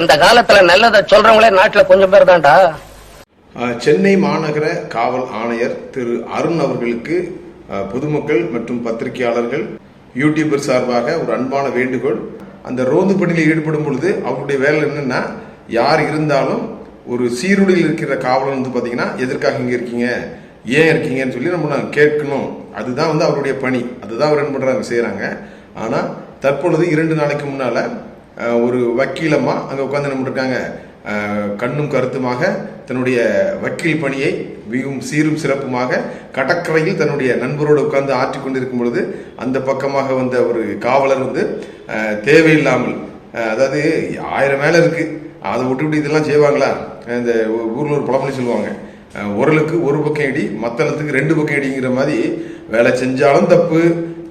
இந்த காலத்துல நல்லதை சொல்றவங்களே நாட்டுல கொஞ்சம் பேர் தான்டா. சென்னை மாநகர காவல் ஆணையர் திரு அருண் அவர்களுக்கு பொதுமக்கள் மற்றும் பத்திரிகையாளர்கள் யூடியூபர் சார்பாக ஒரு அன்பான வேண்டுகோள். அந்த ரோந்து பணியில் ஈடுபடும் பொழுது அவருடைய வேலை என்னன்னா யார் இருந்தாலும் ஒரு சீருடையில் இருக்கிற காவலன் வந்து பார்த்தீங்கன்னா எதற்காக இங்கே இருக்கீங்க? ஏன் இருக்கீங்கன்னு சொல்லி நம்ம கேட்கணும். அதுதான் வந்து அவருடைய பணி. அதுதான் அவர் என்ன பண்ணுறாங்க செய்கிறாங்க ஆனால் தற்பொழுது இரண்டு நாளைக்கு முன்னால் ஒரு வக்கீலம்மா அங்கே உட்காந்து என்ன இருக்காங்க கண்ணும் கருத்துமாக தன்னுடைய வக்கீல் பணியை மிகவும் சீரும் சிறப்புமாக கடற்கரையில் தன்னுடைய நண்பரோடு உட்கார்ந்து ஆற்றி கொண்டிருக்கும் பொழுது அந்த பக்கமாக வந்த ஒரு காவலர் வந்து தேவையில்லாமல் அதாவது ஆயிரம் மேலே இருக்குது அதை விட்டு விட்டு இதெல்லாம் செய்வாங்களா? இந்த ஊரில் ஒரு பழமொழி சொல்லுவாங்க அஹ், உரலுக்கு ஒரு பக்கம் இடி மத்தளத்துக்கு ரெண்டு பக்கம் இடிங்கிற மாதிரி வேலை செஞ்சாலும் தப்பு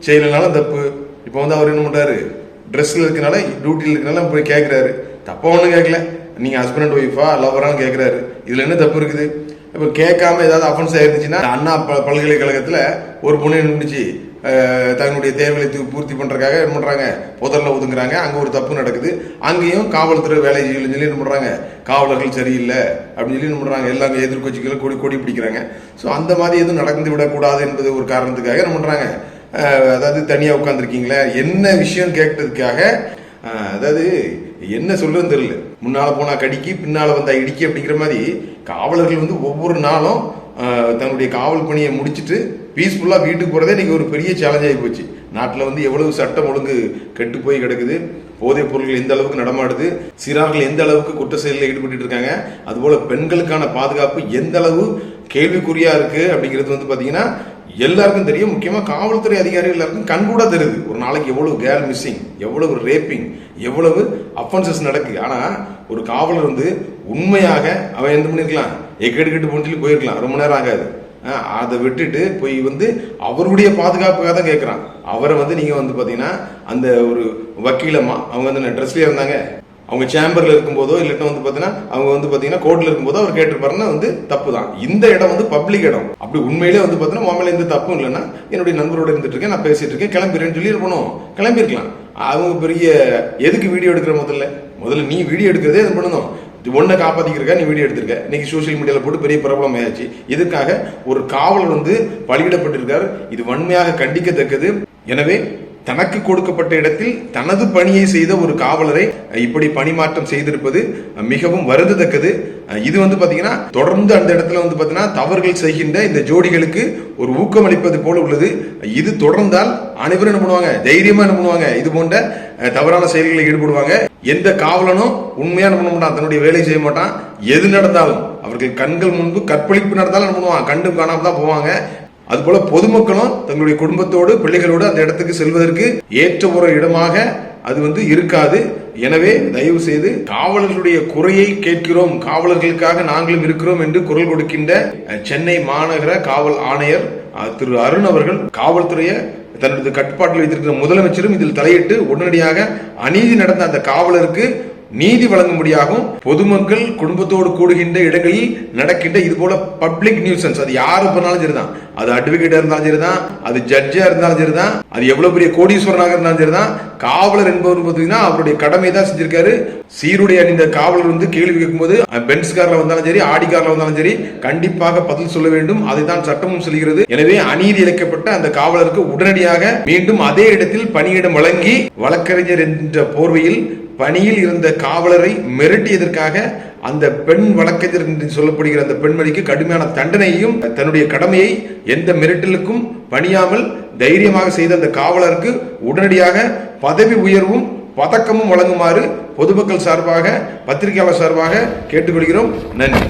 செய்யலனாலும் தப்பு. இப்போ வந்து அவர் என்ன பண்ணுறாரு ட்ரெஸ்ஸில் இருக்கனால டியூட்டியில் இருக்கனால போய் கேட்குறாரு தப்பாக ஒன்றும் கேட்கல நீங்கள் ஹஸ்பண்ட் அண்ட் ஒய்ஃபா லவரான்னு கேட்குறாரு இதில் என்ன தப்பு இருக்குது? இப்போ கேட்காம ஏதாவது அஃபென்ஸ் ஆயிருந்துச்சுன்னா அண்ணா ப- பல்கலைக்கழகத்தில் ஒரு பொண்ணு நின்றுச்சு தன்னுடைய தேவைகளை பூர்த்தி பண்ணுறக்காக என்ன பண்ணுறாங்க புதரில் ஒதுங்குறாங்க. அங்கே ஒரு தப்பு நடக்குது. அங்கேயும் காவல்துறை வேலை செய்யலன்னு சொல்லி என்ன பண்ணுறாங்க காவலர்கள் சரியில்லை அப்படின்னு சொல்லி என்ன பண்ணுறாங்க எல்லாமே எதிர்கட்சிகளும் கொடி கொடி பிடிக்கிறாங்க. ஸோ அந்த மாதிரி எதுவும் நடந்து விடக்கூடாது என்பது ஒரு காரணத்துக்காக என்ன பண்ணுறாங்க அதாவது தனியாக உட்காந்துருக்கீங்களே என்ன விஷயம் கேட்டதுக்காக அதாவது என்ன சொல்லுன்னு தெரியல. முன்னால் போனால் கடிக்கு பின்னால் வந்தால் இடிக்கி அப்படிங்கிற மாதிரி காவலர்கள் வந்து ஒவ்வொரு நாளும் தன்னுடைய காவல் பணியை முடிச்சுட்டு பீஸ்ஃபுல்லாக வீட்டுக்கு போகிறதே இன்றைக்கி ஒரு பெரிய சேலஞ்ச் ஆகி போச்சு. நாட்டில் வந்து எவ்வளவு சட்டம் ஒழுங்கு கெட்டு போய் கிடக்குது போதைப் பொருட்கள் எந்த அளவுக்கு நடமாடுது சிறார்கள் எந்த அளவுக்கு குற்ற செயலில் ஈடுபட்டு இருக்காங்க அதுபோல் பெண்களுக்கான பாதுகாப்பு எந்த அளவு கேள்விக்குறியாக இருக்குது அப்படிங்கிறது வந்து பார்த்தீங்கன்னா எல்லாருக்கும் தெரியும். முக்கியமாக காவல்துறை அதிகாரிகள் எல்லாருக்கும் கண்கூடா தெரியுது. ஒரு நாளைக்கு எவ்வளவு கேர் மிஸ்ஸிங் எவ்வளவு ரேப்பிங் எவ்வளவு அஃபென்சஸ் நடக்குது. ஆனால் ஒரு காவலர் வந்து உண்மையாக அவன் எந்த பண்ணிருக்கலாம்? எக்கெடு கெட்டு போன்னு போயிருக்கலாம். ரொம்ப நேரம் ஆகாது. அதை விட்டுட்டு போய் வந்து அவருடைய பாதுகாப்புக்காக தான் கேட்குறான் அவரை வந்து நீங்கள் வந்து பார்த்தீங்கன்னா அந்த ஒரு வக்கீலம்மா அவங்க வந்து ட்ரெஸ்லேயே இருந்தாங்க? அவங்க சேம்பரில் இருக்கும்போதோ இல்லைன்னா வந்து பார்த்தீங்கன்னா அவங்க வந்து பார்த்தீங்கன்னா கோர்ட்டில் இருக்கும்போதோ அவர் கேட்டிருப்பாருன்னா வந்து தப்பு தான் இந்த இடம் வந்து பப்ளிக் இடம். அப்படி உண்மையிலே வந்து பார்த்தீங்கன்னா மாமல எந்த தப்பும் இல்லைன்னா என்னுடைய நண்பரோட இருந்துட்டு இருக்கேன் நான் பேசிட்டு இருக்கேன். கிளம்பிடுறேன்னு சொல்லி இருக்கணும் கிளம்பிருக்கலாம். அவங்க பெரிய எதுக்கு வீடியோ எடுக்கிற முதல்ல? முதல்ல நீ வீடியோ எடுக்கிறதே இது பண்ணணும். ஒன்றை காப்பாத்திக்கிறக்கா நீ வீடியோ எடுத்திருக்க. இன்னைக்கு சோஷியல் மீடியால போட்டு பெரிய பிரபலம் ஆயாச்சு இதுக்காக ஒரு காவலர் வந்து பலியிடப்பட்டிருக்கார். இது வன்மையாக கண்டிக்கத்தக்கது. எனவே தனக்கு கொடுக்கப்பட்ட இடத்தில் தனது பணியை செய்த ஒரு காவலரை இப்படி பணிமாற்றம் செய்திருப்பது மிகவும் வருந்தத்தக்கது. இது வந்து பார்த்தீங்கன்னா தொடர்ந்து அந்த இடத்துல வந்து பார்த்தீங்கன்னா தவறுகள் செய்கின்ற இந்த ஜோடிகளுக்கு ஒரு ஊக்கமளிப்பது போல உள்ளது. இது தொடர்ந்தால் அனைவரும் என்ன பண்ணுவாங்க? தைரியமா என்ன பண்ணுவாங்க? இது போன்ற தவறான செயல்களில் ஈடுபடுவாங்க. எந்த காவலனும் உண்மையா என்ன பண்ண மாட்டான்? தன்னுடைய வேலையை செய்ய மாட்டான். எது நடந்தாலும் அவர்கள் கண்கள் முன்பு கற்பழிப்பு நடந்தாலும் என்ன பண்ணுவான்? கண்டும் காணாம தான் போவாங்க. அதுபோல பொதுமக்களும் தங்களுடைய குடும்பத்தோடு பிள்ளைகளோடு அந்த இடத்துக்கு செல்வதற்கு ஏற்ற ஒரு இடமாக அது வந்து இருக்காது. எனவே தயவு செய்து காவலர்களுடைய குறையை கேட்கிறோம். காவலர்களுக்காக நாங்களும் இருக்கிறோம் என்று குரல் கொடுக்கின்ற சென்னை மாநகர காவல் ஆணையர் திரு அருண் அவர்கள் காவல்துறையை தனது கட்டுப்பாட்டில் வைத்திருக்கிற முதலமைச்சரும் இதில் தலையிட்டு உடனடியாக அநீதி நடந்த அந்த காவலருக்கு நீதி வழங்கும்படியாகவும் பொதுமக்கள் குடும்பத்தோடு கூடுகின்ற இடங்களில் நடக்கின்ற இது போல பப்ளிக் நியூசன்ஸ் அது யாரு பண்ணாலும் சரிதான். அது அட்வொகேட்டா இருந்தாலும் சரிதான். அது ஜட்ஜா இருந்தாலும் சரிதான். அது எவ்வளவு பெரிய கோடீஸ்வரனாக இருந்தாலும் சரிதான். காவலர் என்பவர் பார்த்தீங்கன்னா அவருடைய கடமை தான் செஞ்சிருக்காரு. சீருடைய அணிந்த காவலர் வந்து கேள்வி கேட்கும்போது பென்ஸ் கார்ல வந்தாலும் சரி ஆடி கார்ல வந்தாலும் சரி கண்டிப்பாக பதில் சொல்ல வேண்டும். அதை தான் சட்டமும் சொல்கிறது எனவே அநீதி இழைக்கப்பட்ட அந்த காவலருக்கு உடனடியாக மீண்டும் அதே இடத்தில் பணியிடம் வழங்கி வழக்கறிஞர் என்ற போர்வையில் பணியில் இருந்த காவலரை மிரட்டியதற்காக அந்த பெண் வழக்கறிஞர் என்று சொல்லப்படுகிற அந்த பெண்மணிக்கு கடுமையான தண்டனையையும் தன்னுடைய கடமையை எந்த மிரட்டலுக்கும் பணியாமல் தைரியமாக செய்த அந்த காவலருக்கு உடனடியாக பதவி உயர்வும் பதக்கமும் வழங்குமாறு பொதுமக்கள் சார்பாக பத்திரிகையாளர் சார்பாக கேட்டுக்கொள்கிறோம். நன்றி.